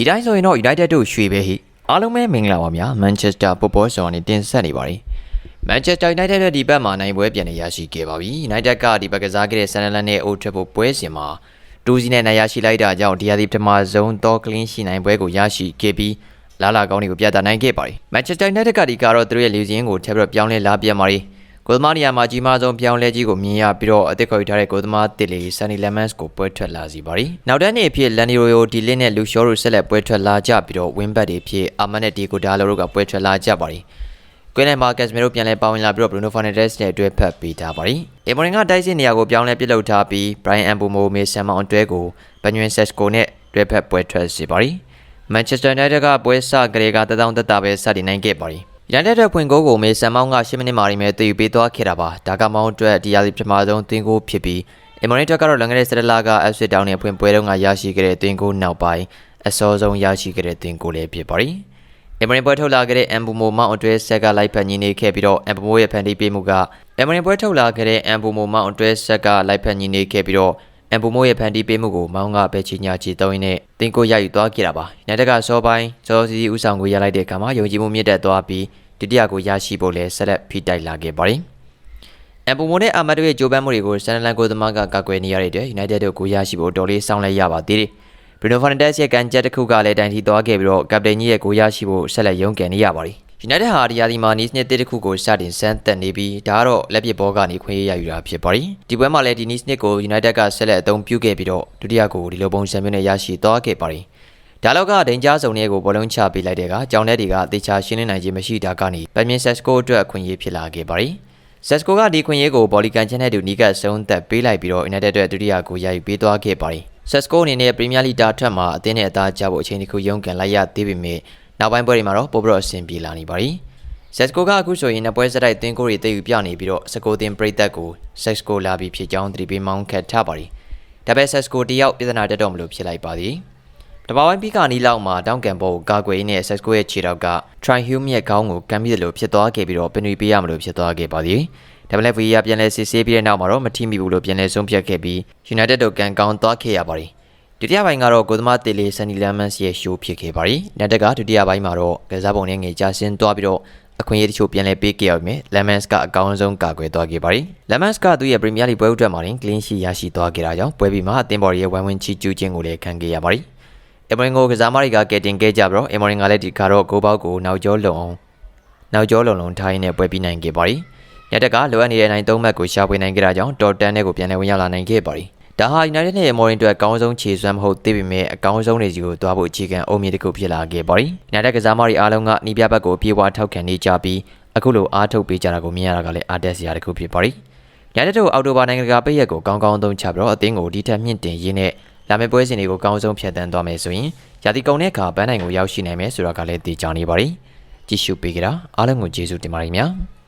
ဒီတိုင်းဆိုရင်တော့ United တို့ရွှေပဲဟိအားလုံးပဲမင်္ဂလာပါဗျာ Manchester ပုတ်ဘောဆော်နေတင်ဆက်နေပါတယ် Manchester United ရဲ့ဒီဘက်မှာနိုင်ပွဲပြန်နေရရှိခဲ့ပါပြီ United ကဒီဘက်ကစားခဲ့တဲ့ Sunderland နဲ့ Old Trafford ပွဲစဉ်မှာတူစီနဲ့နိုင်ရရှိလိုက်တာကြောင့်ဒီဟာဒီပထမဆုံးတော့ clean ရှိနိုင်ပွဲကိုရရှိခဲ့ပြီးလာလာကောင်းတွေကိုပြသနိုင်ခဲ့ပါတယ် Manchester United ကဒီကတော့သူတို့ရဲ့လူစင်းကိုထပ်ပြီးတော့ပြောင်းလဲလာပြန်ပါတယ် ကိုသမားနေရာမှာကြီးမားဆုံးပြောင်းလဲကြီးကိုမြင်ရပြီးတော့အသက်ခေါ်ယူထားတဲ့ကိုသမားတစ်လီ Sunny Lemons ကိုပွဲထွက်လာစီပါတယ်။နောက်တန်းနေအဖြစ် Laniro ဒီလင်းနဲ့လူရှောတို့ဆက်လက်ပွဲထွက်လာကြပြီးတော့ win back တွေဖြစ်အာမန်နဲ့ဒီကိုဒါလိုတို့ကပွဲထွက်လာကြပါတယ်။ကွင်းနဲ့မာကက်စ်မီရိုပြန်လဲပါဝင်လာပြီးတော့ Bruno Fernandes နဲ့အတွဲဖက်ပေးထားပါတယ်။အီမိုရင်ကတိုက်စစ်နေရာကိုပြောင်းလဲပစ်လုပ်ထားပြီး Brian Mbumo မေဆန်မောင်အတွဲကို Benjamin Sesko နဲ့တွဲဖက်ပွဲထွက်စီပါတယ်။ Manchester United ကပွဲစကလေးကတထောင်တက်တာပဲစတင်နိုင်ခဲ့ပါတယ်။ United ရဲ့ဖွင့်ဂိုးကိုမေဆန်မောင်က10မိနစ်မှရီမဲ့တည်ယူပေးသွားခဲ့တာပါ။ဒါကမောင်အတွက်ဒီယာဒီပထမဆုံးသွင်းဂိုးဖြစ်ပြီးအမေရိကန်ကတော့လွန်ခဲ့တဲ့စတလာက FC တောင်းနဲ့ဖွင့်ပွဲတုန်းကရရှိခဲ့တဲ့သွင်းဂိုးနောက်ပိုင်းအစောဆုံးရရှိခဲ့တဲ့သွင်းဂိုးလည်းဖြစ်ပါတယ်။အမရင်ပွဲထုတ်လာခဲ့တဲ့အမ်ဘူမိုမောင်အတွဲဆက်ကလိုက်ဖက်ညီနေခဲ့ပြီးတော့အမ်ဘူမိုရဲ့ဖန်တီးပေးမှုကအမရင်ပွဲထုတ်လာခဲ့တဲ့အမ်ဘူမိုမောင်အတွဲဆက်ကလိုက်ဖက်ညီနေခဲ့ပြီးတော့ အမ်ဘူမိုရဲ့ဖန်တီးပေးမှုကိုမောင်ကပဲချီညာချီသုံးရင်းနဲ့တင်ကိုရယူသွားခဲ့တာပါ။ညတကစောပိုင်းစောစီစီဥဆောင်ကိုရလိုက်တဲ့အခါမှာယုံကြည်မှုမြင့်တက်သွားပြီးဒုတိယကိုရရှိဖို့လဲဆက်လက်ဖိတိုက်လာခဲ့ပါတယ်။အမ်ဘူမိုနဲ့အာမတ်တို့ရဲ့ကြိုးပမ်းမှုတွေကိုဆန်နလန်ကိုသမားကကာကွယ်နေရတဲ့အတွက် United တို့ကိုရရှိဖို့တော်လေးစောင့်လိုက်ရပါသေးတယ်။ Bruno Fernandes ရဲ့ကန်ချက်တစ်ခုကလည်းတိုင်ထီသွားခဲ့ပြီးတော့ကပတိန်ကြီးရဲ့ကိုရရှိဖို့ဆက်လက်ရုန်းကန်နေရပါတယ်။ United ဟာဒီယာဒီမာနီးစ်နှစ်တစ်ခုကိုစတင်စမ်းသပ်နေပြီးဒါကတော့လက်ပစ်ဘောကနေခွင့်ရရယူတာဖြစ်ပါတယ်။ဒီပွဲမှာလည်းဒီနီးစ်နှစ်ကို United ကဆက်လက်အသုံးပြုခဲ့ပြီးတော့ဒုတိယကိုဒီလိုပုံစံမျိုးနဲ့ရရှိသွားခဲ့ပါတယ်။ဒါလောက်ကဒိန်ကြားစုံတွေကိုဘောလုံးချပေးလိုက်တဲ့ကကြောင်တဲ့တွေကတေချာရှင်းလင်းနိုင်ခြင်းမရှိတာကနေပက်မင်ဆက်စကိုအတွက်အခွင့်အရေးဖြစ်လာခဲ့ပါတယ်။ဆက်စကိုကဒီခွင့်ရေးကိုဘော်လီကန်ချန်နဲ့တူနီကတ်ဆုံးသက်ပေးလိုက်ပြီးတော့ United အတွက်ဒုတိယကိုရယူပေးသွားခဲ့ပါတယ်။ဆက်စကိုအနေနဲ့ပရီးမီးယားလိတာထက်မှာအသင်းနဲ့အသားကျဖို့အချိန်တစ်ခုရုန်းကန်လိုက်ရသေးပေမဲ့ နောက်ပိုင်းပွဲတွေမှာတော့ပိုပြီးတော့အဆင်ပြေလာနေပါတယ်။ဆက်စကိုကအခုဆိုရင်နှစ်ပွဲစတိုက်သင်းကိုတွေတည်ယူပြနေပြီးတော့စကိုတင်ပရိသတ်ကိုဆက်စကိုလာပြီးဖြစ်ကြောင်းသတိပေးမောင်းခတ်ထားပါတယ်။ဒါပေမဲ့ဆက်စကိုတယောက်ပြဿနာတက်တော့မလို့ဖြစ်လိုက်ပါသည်။တဘာဝိုင်းပြီးကနီလောက်မှာတောင်းကန်ဘောကိုကာကွယ်နေဆက်စကိုရဲ့ခြေထောက်က Try Hume ရဲ့ခေါင်းကိုကမ်းပြီးတယ်လို့ဖြစ်သွားခဲ့ပြီးတော့ပင်တွေပေးရမလို့ဖြစ်သွားခဲ့ပါသည်။ဒါပေမဲ့ VAR ပြန်လဲစစ်ဆေးပြီးတဲ့နောက်မှာတော့မထိမိဘူးလို့ပြန်လဲဆုံးဖြတ်ခဲ့ပြီး United တို့ကန်ကောင်းသွားခဲ့ရပါတယ်။ ဒုတိယပိုင်းကတော့ကိုသမားတေလီဆန်နီလမ်မန်စ်ရဲ့ရှိုးဖြစ်ခဲ့ပါတယ်။နတ်တက်ကဒုတိယပိုင်းမှာတော့ကစားပုံနဲ့ငေချဆင်းသွားပြီးတော့အခွင့်အရေးတချို့ပြန်လဲပေးခဲ့ရပြီ။ Lemans ကအကောင်းဆုံးကာကွယ်သွားခဲ့ပါတယ်။ Lemans ကသူ့ရဲ့ Premier League ပွဲဥထွက်မှာတင် clean sheet ရရှိသွားခဲ့တာကြောင့်ပွဲပြီးမှအသင်းပေါ်ရဲ့ဝိုင်းဝန်းချီကျူးခြင်းကိုလည်းခံခဲ့ရပါတယ်။အမရင်ကိုကစားမတွေကကယ်တင်ခဲ့ကြပြီးတော့အမရင်ကလည်းဒီခါတော့ဂိုးပေါက်ကိုနောက်ကျောလုံအောင်နောက်ကျောလုံလုံထားရင်းနဲ့ပွဲပြီးနိုင်ခဲ့ပါတယ်။ညတက်ကလိုအပ်နေတဲ့နိုင်သုံးမှတ်ကိုရှာဖွေနိုင်ခဲ့တာကြောင့်တော်တန်တဲ့ကိုပြန်လည်ဝင်ရောက်လာနိုင်ခဲ့ပါတယ်။ ဒါဟာ United နဲ့မော်ရင်တို့အကောင်းဆုံးခြေစွမ်းမဟုတ်သေးပေမဲ့အကောင်းဆုံးတွေစီကိုတွားဖို့အခြေခံအုံမြင့်တစ်ခုဖြစ်လာခဲ့ပါတယ်။ United ကစားမတွေအားလုံးကနီးပြဘက်ကိုပြေဝထောက်ခံနေကြပြီးအခုလိုအားထုတ်ပေးကြတာကိုမြင်ရတာကလည်းအားတက်စရာတစ်ခုဖြစ်ပါတယ်။ညနေတို့အော်တိုဘာနိုင်ငံကပိတ်ရက်ကိုကောင်းကောင်းသုံးချပြီးတော့အသင်းကိုဒီထက်မြင့်တင်ရင်းနဲ့လာမယ့်ပွဲစဉ်တွေကိုကောင်းဆုံးဖြတ်သန်းသွားမယ်ဆိုရင်ရာသီကုန်တဲ့အခါဘန်းနိုင်ကိုရောက်ရှိနိုင်မယ်ဆိုတာကလည်းသိကြနေပါပြီ။ကြည့်ရှုပေးကြတာအားလုံးကိုကျေးဇူးတင်ပါတယ်ခင်ဗျာ။